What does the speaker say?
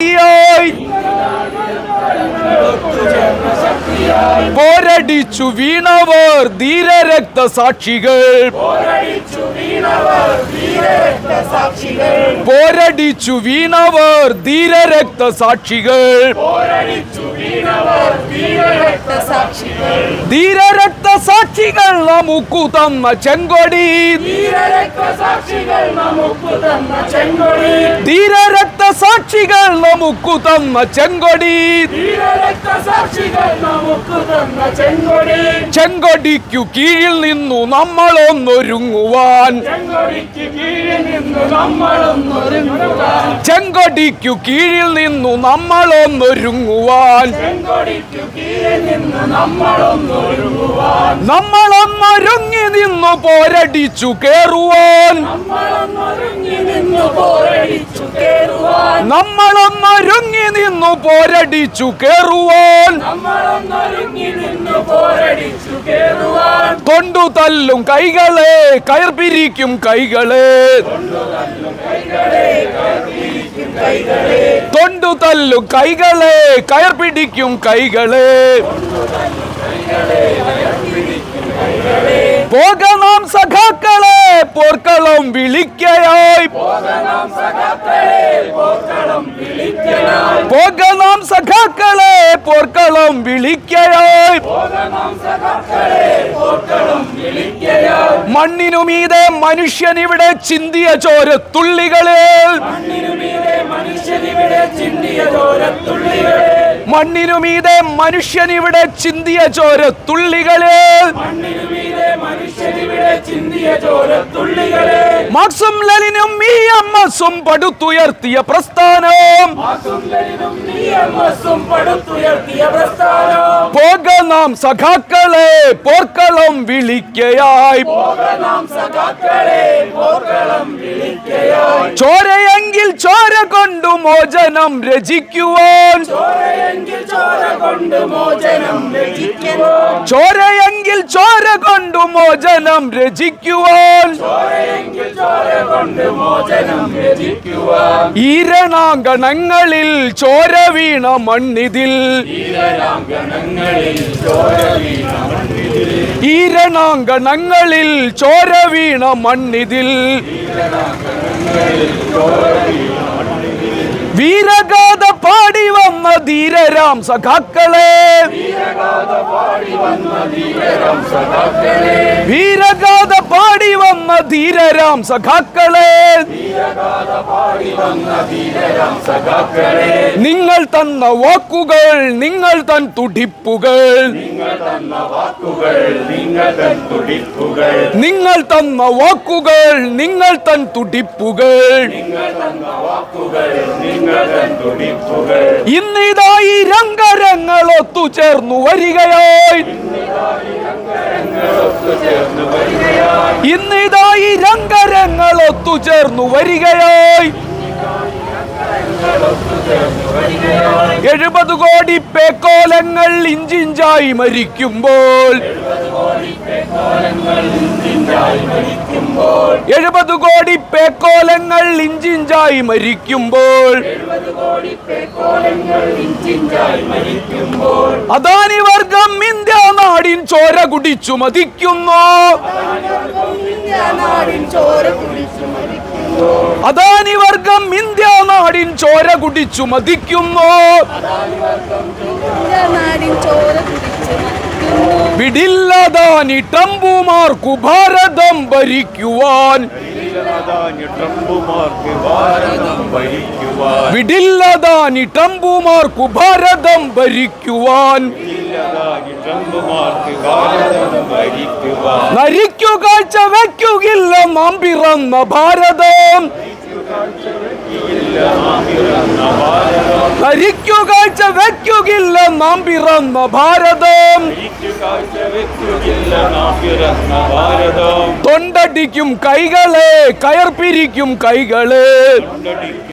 ശക്തിയായി പോരടിച്ചു വീണവർ ധീരരക്തസാക്ഷികൾ പോരടിച്ചു വീണവർ ധീരരക്തസാക്ഷികൾ ധീരരക്തസാക്ഷികൾ നമുക്കു തന്ന ചെങ്കൊടി ധീരരക്തസാക്ഷികൾ നമുക്ക് തന്ന ചെങ്കൊടി ധീരരക്തസാക്ഷികൾ നമുക്കു തന്ന ചെങ്കൊടി നമുക്കു തന്ന ചെങ്കൊടി. ചെങ്കൊടിക്കു കീഴിൽ നിന്നു നമ്മളൊന്നൊരുങ്ങുവാൻ. ചെങ്കൊടിക്ക് കീഴിൽ നിന്ന് നമ്മളൊന്നൊരുങ്ങുവാൻ. നമ്മളൊന്നൊരുങ്ങി നിന്ന് പോരടിച്ചു കേറുവാൻ. നമ്മളൊന്നൊരുങ്ങി നിന്നു പോരടിച്ചു കേറുവാൻ. കൊണ്ടു തല്ലും കൈകളെ കയർ പിരിക്കും കൈകളെ. തൊണ്ടു തല്ലും കൈകളെ കയർ പിടിക്കും കൈകളെ. പോക നാം സഖാക്കളെ പോർക്കളം വിളിക്കയായി. പോകണം സഖാക്കളെ പോർക്കളം വിളിക്കയായി. മണ്ണിനുമീതെ മനുഷ്യൻ ഇവിടെ ചിന്തിയ ചോരത്തുള്ളികളെ മണ്ണിനുമീതെ മനുഷ്യനിവിടെ ചിന്തിയ മനുഷ്യൻ ഇവിടെ ചിന്തിയ ചോരത്തുള്ളികളെ മാർക്സും ലെനിനും ഈ അമ്മസും പടുത്തുയർത്തിയ പ്രസ്ഥാനം. പോക നാം സഖാക്കളെ പോർക്കളം വിളിക്കയായി. ചോരയെങ്കിൽ ചോര കൊണ്ടു മോചനം രചിക്കുവാൻ. ചോരയെങ്കിൽ ചോരയെങ്കിൽ ചോര കൊണ്ടു മോചനം രചിക്കുവാൻ. ചോര ഈരണാങ്കണങ്ങളിൽ ചോര വീണ മണ്ണിതിൽ. ഈരണാങ്കണങ്ങളിൽ ചോര വീണ മണ്ണിതിൽ വീരഗാഥ പാടി വന്ന ധീരരാം സഖാക്കളെ. വീരഗാഥ പാടി വന്ന ധീരരാം സഖാക്കളെ. നിങ്ങൾ തന്ന വാക്കുകൾ നിങ്ങൾ തൻ തുടിപ്പുകൾ. നിങ്ങൾ തന്ന വാക്കുകൾ നിങ്ങൾ തൻ തുടിപ്പുകൾ. ഇന്നിതായി രംഗരങ്ങൾ ചേർന്ന് വരികയായി. ഇന്നിതായി ഒത്തുചേർന്നു വരികയായി. എഴുപത് കോടി പേക്കോലങ്ങൾ ഇഞ്ചിഞ്ചായി മരിക്കുമ്പോൾ എഴുപത് കോടി പേക്കോലങ്ങൾ ഇഞ്ചിഞ്ചായി മരിക്കുമ്പോൾ അദാനി വർഗം ഇന്ത്യ നാടിൻ ചോര കുടിച്ചു മതിക്കുന്നു. ചോര അദാനി വർഗം ഇന്ത്യ നാടിൻ ചോര കുടിച്ചു മതിക്കുന്നു. വിടില്ലദാനി ട്രംപുമാർക്കു ഭാരതം ഭരിക്കുവാൻ. വിടില്ലദാനി ട്രംപുമാർക്കു ഭാരതം ഭരിക്കുവാൻ. നരിക്കു കാഴ്ച വയ്ക്കുകയില്ല നാം പിറന്ന ഭാരതം. കാഴ്ച വയ്ക്കുകയില്ല നാം പിറന്ന ഭാരതം. തൊണ്ടടിക്കും കൈകളെ കയർ പിരിക്കും കൈകളെ.